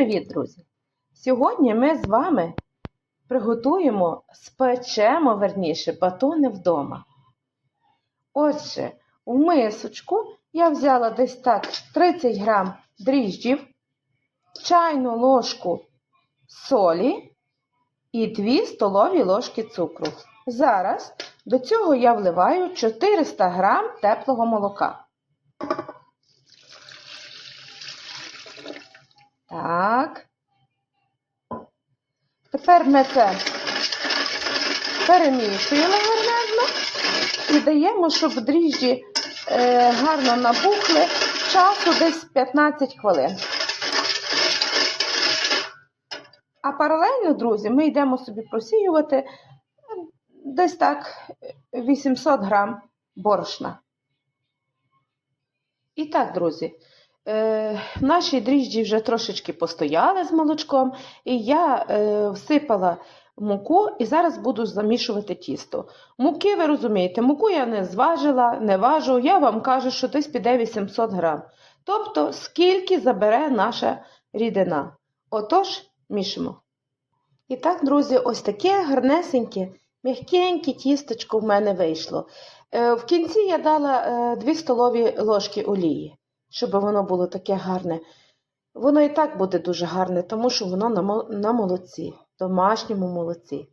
привіт, друзі! Сьогодні ми з вами приготуємо, спечемо, верніше, батони вдома. Отже, в мисочку я взяла десь так 30 грам дріжджів, чайну ложку солі і 2 столові ложки цукру. Зараз до цього я вливаю 400 грам теплого молока. Так. Тепер ми це перемішуємо гарнезно і даємо, щоб дріжджі е, гарно набухли часу десь 15 хвилин. А паралельно, друзі, ми йдемо собі просіювати е, десь так 800 грам борошна. І так, друзі, е, наші дріжджі вже трошечки постояли з молочком, і я е, всипала муку і зараз буду замішувати тісто. Муки, ви розумієте, муку я не зважила, не важу, я вам кажу, що десь піде 800 грам. Тобто, скільки забере наша рідина. Отож, мішимо. І так, друзі, ось таке гарнесеньке, м'якеньке тістечко в мене вийшло. Е, В кінці я дала 2 столові ложки олії, щоб воно було таке гарне. Воно і так буде дуже гарне, тому що воно на мо- на молоці, домашньому молоці.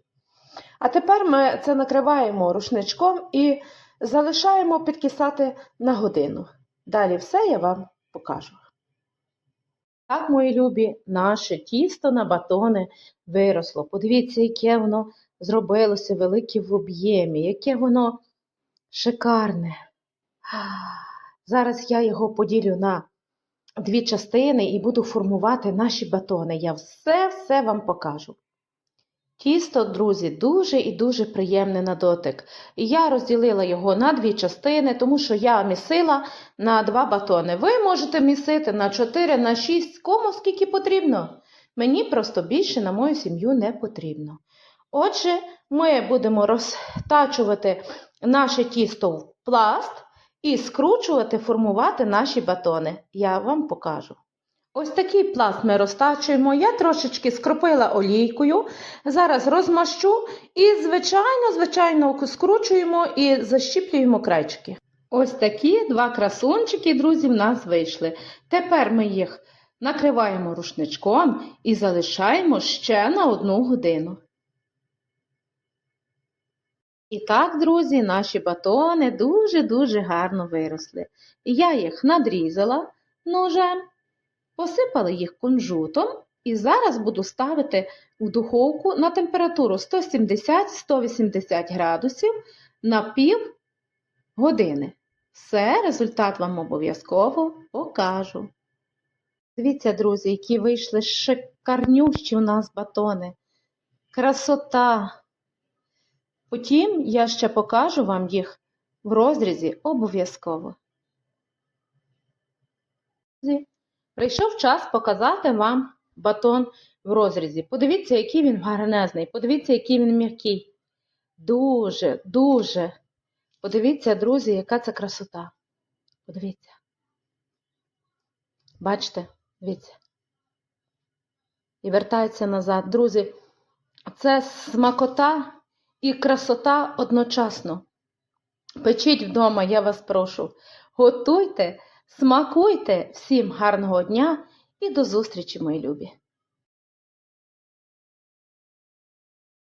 А тепер ми це накриваємо рушничком і залишаємо підкисати на годину. Далі все я вам покажу. Так, мої любі, наше тісто на батони виросло. Подивіться, яке воно зробилося велике в об'ємі, яке воно шикарне. Зараз я його поділю на дві частини і буду формувати наші батони. Я все-все вам покажу. Тісто, друзі, дуже і дуже приємне на дотик. І я розділила його на дві частини, тому що я місила на два батони. Ви можете місити на 4, на 6, кому скільки потрібно. Мені просто більше на мою сім'ю не потрібно. Отже, ми будемо розтачувати наше тісто в пласт і скручувати, формувати наші батони. Я вам покажу. Ось такий пласт ми розтачуємо. Я трошечки скропила олійкою. Зараз розмащу і, звичайно, звичайно, скручуємо і защіплюємо крайчики. Ось такі два красунчики, друзі, в нас вийшли. Тепер ми їх накриваємо рушничком і залишаємо ще на одну годину. І так, друзі, наші батони дуже-дуже гарно виросли. Я їх надрізала ножем, посипала їх кунжутом і зараз буду ставити в духовку на температуру 170-180 градусів на пів години. Все, результат вам обов'язково покажу. Дивіться, друзі, які вийшли шикарнющі у нас батони. Красота! Потім я ще покажу вам їх в розрізі обов'язково. Прийшов час показати вам батон в розрізі. Подивіться, який він гарнезний, подивіться, який він м'який. Дуже, дуже. Подивіться, друзі, яка це красота. Подивіться. Бачите, дивіться. І вертається назад. Друзі, це смакота і красота одночасно. Печіть вдома, я вас прошу. Готуйте, смакуйте. Всім гарного дня і до зустрічі, мої любі!